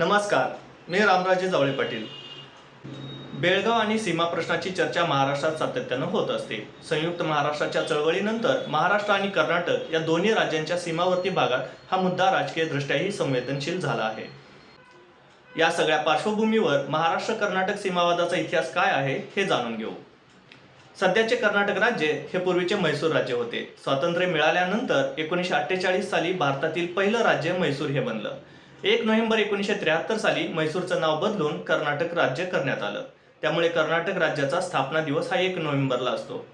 नमस्कार मी रामराजे जावळे पाटील. बेळगाव आणि सीमा प्रश्नाची चर्चा महाराष्ट्रात सातत्यानं होत असते. संयुक्त महाराष्ट्राच्या चळवळीनंतर महाराष्ट्र आणि कर्नाटक या दोन्ही राज्यांच्या सीमावर्ती भागात हा मुद्दा राजकीय दृष्ट्याही संवेदनशील झाला आहे. या सगळ्या पार्श्वभूमीवर महाराष्ट्र कर्नाटक सीमावादाचा इतिहास काय आहे हे जाणून घेऊ. सध्याचे कर्नाटक राज्य हे पूर्वीचे म्हैसूर राज्य होते. स्वातंत्र्य मिळाल्यानंतर एकोणीसशे अठ्ठेचाळीस साली भारतातील पहिलं राज्य म्हैसूर हे बनलं. एक नोव्हेंबर एकोणीसशे त्र्याहत्तर साली म्हैसूरचं नाव बदलून कर्नाटक राज्य करण्यात आलं. त्यामुळे कर्नाटक राज्याचा स्थापना दिवस हा एक नोव्हेंबरला असतो.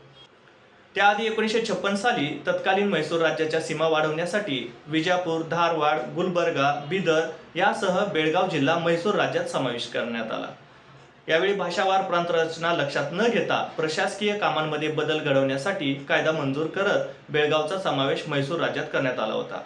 त्याआधी एकोणीसशे छप्पन साली तत्कालीन म्हैसूर राज्याच्या सीमा वाढवण्यासाठी विजापूर धारवाड गुलबर्गा बिदर यासह बेळगाव जिल्हा म्हैसूर राज्यात समावेश करण्यात आला. यावेळी भाषावार प्रांत रचना लक्षात न घेता प्रशासकीय कामांमध्ये बदल घडवण्यासाठी कायदा मंजूर करत बेळगावचा समावेश म्हैसूर राज्यात करण्यात आला होता.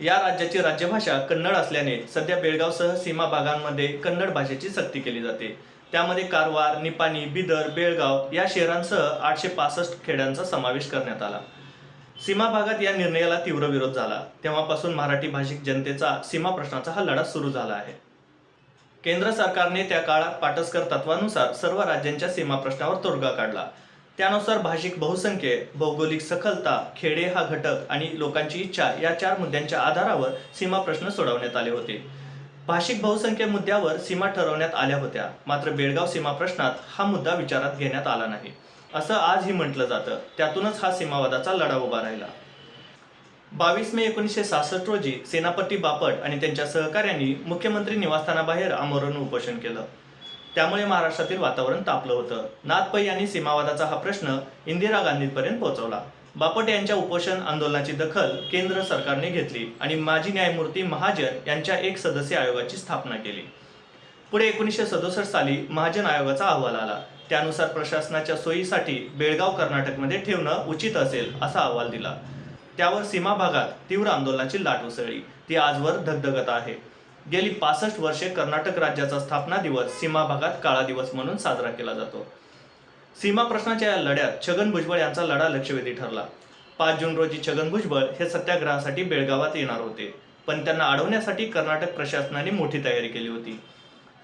या राज्याची राज्यभाषा कन्नड असल्याने सध्या बेळगावसह सीमा भागांमध्ये कन्नड भाषेची सक्ती केली जाते. त्यामध्ये कारवार निपाणी बिदर बेळगाव या शहरांसह आठशे पासष्ट खेड्यांचा समावेश करण्यात आला. सीमा भागात या निर्णयाला तीव्र विरोध झाला. तेव्हापासून मराठी भाषिक जनतेचा सीमा प्रश्नाचा हा लढा सुरू झाला आहे. केंद्र सरकारने त्या काळात पाटसकर तत्वानुसार सर्व राज्यांच्या सीमा प्रश्नावर तोडगा काढला. त्यानुसार भाषिक बहुसंख्य भौगोलिक सखलता खेडे हा घटक आणि लोकांची इच्छा या चार मुद्द्यांच्या आधारावर सीमा प्रश्न सोडवण्यात आले होते. भाषिक बहुसंख्य मुद्द्यावर सीमा ठरवण्यात आल्या होत्या. मात्र बेळगाव सीमा प्रश्नात हा मुद्दा विचारात घेण्यात आला नाही. असं आजही म्हटलं जातं. त्यातूनच हा सीमावादाचा लढा उभा राहिला. बावीस मे एकोणीसशे सहासष्ट रोजी सेनापती बापट आणि त्यांच्या सहकाऱ्यांनी मुख्यमंत्री निवासस्थानाबाहेर आमरण उपोषण केलं. त्यामुळे महाराष्ट्रातील वातावरण तापलं होतं. नाथ पै यांनी सीमावादाचा हा प्रश्न इंदिरा गांधींपर्यंत पोहोचवला. बापट यांच्या उपोषण आंदोलनाची दखल केंद्र सरकारने घेतली आणि माजी न्यायमूर्ती महाजन यांच्या एक सदस्य आयोगाची स्थापना केली. पुढे एकोणीसशे सदुसष्ट साली महाजन आयोगाचा अहवाल आला. त्यानुसार प्रशासनाच्या सोयीसाठी बेळगाव कर्नाटकमध्ये ठेवणं उचित असेल असा अहवाल दिला. त्यावर सीमा भागात तीव्र आंदोलनाची लाट उसळली. ती आजवर धगधगत आहे. गेली पासष्ट वर्षे कर्नाटक राज्याचा स्थापना दिवस सीमा भागात काळा दिवस म्हणून साजरा केला जातो. सीमा प्रश्नाच्या या लढ्यात छगन भुजबळ यांचा लढा लक्षवेधी ठरला. पाच जून रोजी छगन भुजबळ हे सत्याग्रहासाठी बेळगावात येणार होते. पण त्यांना अडवण्यासाठी कर्नाटक प्रशासनाने मोठी तयारी केली होती.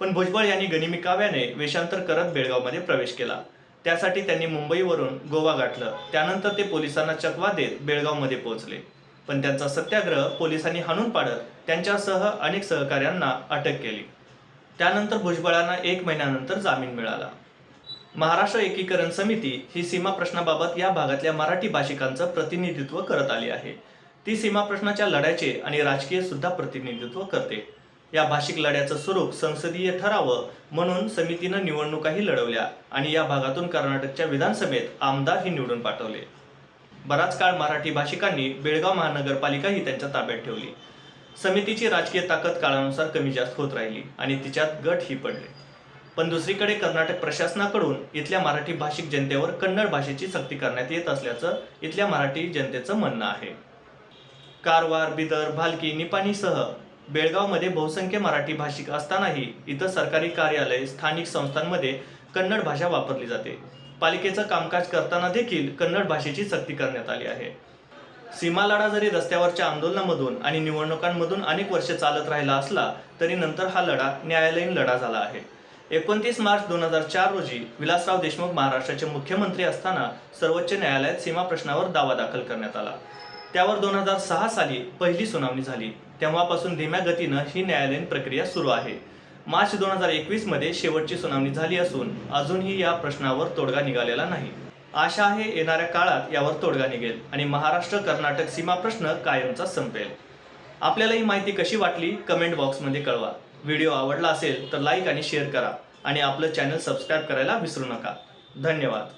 पण भुजबळ यांनी गनिमी काव्याने वेषांतर करत बेळगावमध्ये प्रवेश केला. त्यासाठी त्यांनी मुंबईवरून गोवा गाठलं. त्यानंतर ते पोलिसांना चकवा देत बेळगावमध्ये पोहोचले. पण त्यांचा सत्याग्रह पोलिसांनी हाणून पाडत त्यांच्यासह अनेक सहकाऱ्यांना अटक केली. त्यानंतर भुजबळांना एक महिन्यानंतर जामीन मिळाला. महाराष्ट्र एकीकरण समिती ही सीमा प्रश्नाबाबत या भागातल्या मराठी भाषिकांचं प्रतिनिधित्व करत आली आहे. ती सीमा प्रश्नाच्या लढ्याचे आणि राजकीय सुद्धा प्रतिनिधित्व करते. या भाषिक लढ्याचं स्वरूप संसदीय ठरावं म्हणून समितीनं निवडणुकाही लढवल्या आणि या भागातून कर्नाटकच्या विधानसभेत आमदारही निवडून पाठवले. बराच काळ मराठी भाषिकांनी बेळगाव महानगरपालिका ही त्यांच्या ताब्यात ठेवली. समितीची राजकीय ताकद काळानुसार कमी जास्त होत राहिली आणि तिच्यात गट ही पडले. पण दुसरीकडे कर्नाटक प्रशासनाकडून इथल्या मराठी भाषिक जनतेवर कन्नड भाषेची सक्ती करण्यात येत असल्याचं इथल्या मराठी जनतेचं म्हणणं आहे. कारवार बिदर भालकी निपाणीसह बेळगावमध्ये बहुसंख्य मराठी भाषिक असतानाही इथं सरकारी कार्यालय स्थानिक संस्थांमध्ये कन्नड भाषा वापरली जाते. पालिकेचं कामकाज करताना देखील कन्नड भाषेची सक्ती करण्यात आली आहे. सीमा लढा जरी रस्त्यावरच्या आंदोलनामधून आणि निवडणुकांमधून अनेक वर्षे चालत राहिला असला तरी नंतर हा लढा न्यायालयीन लढा झाला आहे. एकोणतीस मार्च दोन हजार चार रोजी विलासराव देशमुख महाराष्ट्राचे मुख्यमंत्री असताना सर्वोच्च न्यायालयात सीमा प्रश्नावर दावा दाखल करण्यात आला. त्यावर दोन हजार सहा साली पहिली सुनावणी झाली. तेव्हापासून धीम्या गतीनं ही न्यायालयीन प्रक्रिया सुरू आहे. मार्च दोन हजार एकवीसमध्ये शेवटची सुनावणी झाली असून अजूनही या प्रश्नावर तोडगा निघालेला नाही. आशा आहे येणाऱ्या काळात यावर तोडगा निघेल आणि महाराष्ट्र कर्नाटक सीमा प्रश्न कायमचा संपेल. आपल्याला ही माहिती कशी वाटली? कमेंट बॉक्समध्ये कळवा. व्हिडिओ आवडला असेल तर लाईक आणि शेअर करा आणि आपलं चॅनल सबस्क्राईब करायला विसरू नका. धन्यवाद.